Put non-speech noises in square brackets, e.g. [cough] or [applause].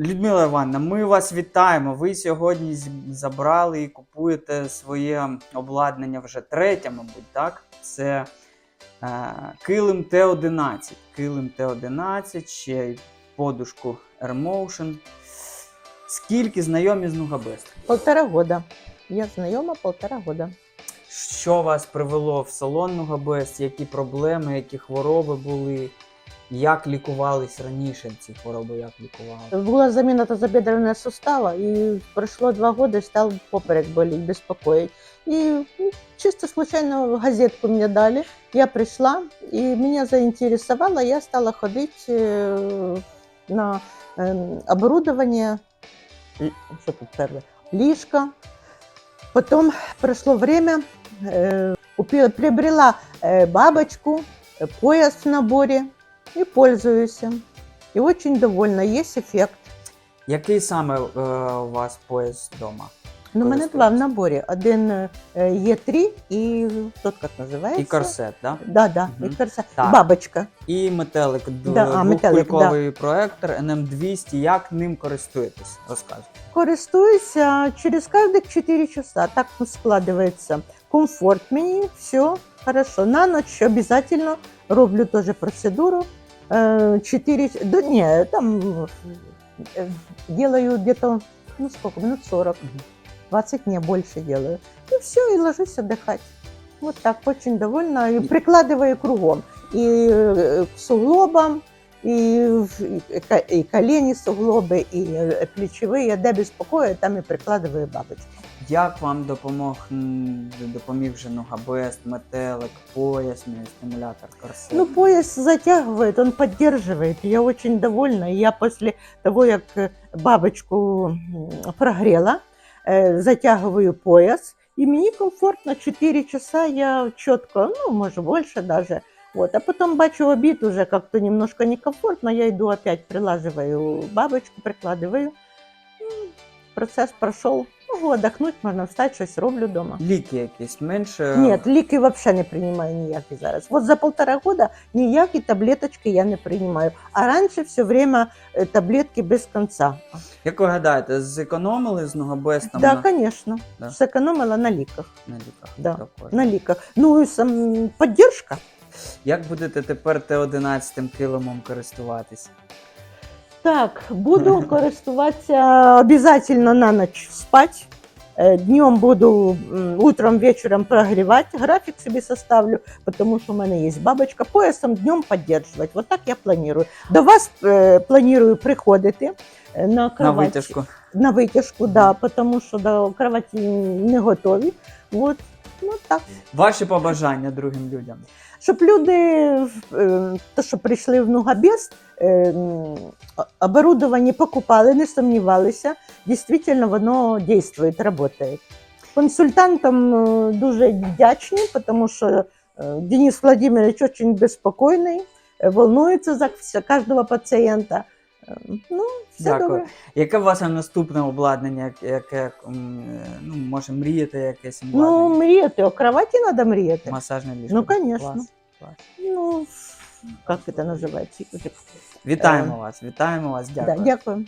Людмила Івановна, ми вас вітаємо. Ви сьогодні забрали і купуєте своє обладнання вже третє, мабуть, так? Це е, килим Т11. Килим Т11, ще й подушку AirMotion. Скільки знайомі з Нугабест? Полтора года. Я знайома полтора года. Що вас привело в салон Нугабест? Які проблеми, які хвороби були? Як лікувались раніше ці хвороби? Як лікували? Була заміна тазобедренного сустава, і пройшло два года, стал поперек болеть, беспокоить. И ну, чисто случайно газетку мне дали. Я пришла, и меня заинтересовало, я стала ходить э, на э, оборудование, Л- что тут первое, лишка. Потом прошло время, э, купила, приобрела э, бабочку, э, пояс в наборе и пользуюсь. И очень довольна, есть эффект. Який саме е, у вас пояс вдома? Ну, у мене два в Користуєтесь? наборі. Один е, є три і тот, як називається? І корсет, да? Да, да, Мгм. і корсет. Так. Бабочка. І метелик, д- Да, а, метелик, двохкульковий проектор NM200. Як ним користуєтесь? Розказуйте. Користуюся через каждых 4 часа. Так складывается комфорт мені, все хорошо. На ночь обязательно роблю тоже процедуру. 4, да не, там э, делаю где-то, ну сколько, минут 40, Мгм. 20 не больше делаю. И все, и ложусь отдыхать. Вот так, очень довольна. И прикладываю кругом. И э, к суглобам, и, в- и ко- и колени суглоби, і е, плечові, де безпокоїть, там і прикладую бабочку. Як вам допомог м, допоміг вже Нугабест, метелик, пояс, стимулятор, корсет? Ну, пояс затягивает, он поддерживает. Я очень довольна. И Я после того, как э, бабочку м, прогрела, э, затягиваю пояс, и мне комфортно 4 часа я четко, ну, может, больше даже. Вот. А потом бачу обид уже как-то немножко некомфортно, я иду опять прилаживаю бабочку, прикладываю. Процесс прошел. Могу отдохнуть, можна встати, щось роблю вдома. Ліки якісь менше. Нет, ліки вообще не приймаю ніякі зараз. Вот за полтора года ніякі таблеточки я не приймаю. А раніше все время е, таблетки без конца. Як ви гадаєте, зекономили з Нугабестом Да, на, конечно. Да. Зекономила на ліках. на ліках? Да, Також. На ліках. Ну і сам поддержка. Як будете тепер Т11 килимом користуватись? Так, буду [laughs] користуватися обязательно на ночь спать. Э, Днем буду м, утром, вечером прогревать. График себе составлю, потому что у меня есть бабочка. Поясом днем поддерживать. Вот так я планирую. До вас э, планирую приходити э, на На кровать. витяжку. На витяжку, да, тому що до кроваті не готові. Вот. Ну так. Ваші побажання другим людям. Щоб люди, е, то, що прийшли в Нугабест, е, покупали, не сумнівалися. Дійсно, воно дійствує, працює. Консультантам е, дуже вдячні, тому що Денис Владимирович дуже безпокійний, волнується за кожного пацієнта. Ну, все Дякую. добре. Яке у вас наступне обладнання, яке, ну, може мріяти якесь Ну, мріяти, о кроваті треба мріяти. Масажне ліжко. Ну, звісно. Клас, клас. Ну, як це називається? Вітаємо Е, вас, вітаємо вас, Да, дякую. дякую.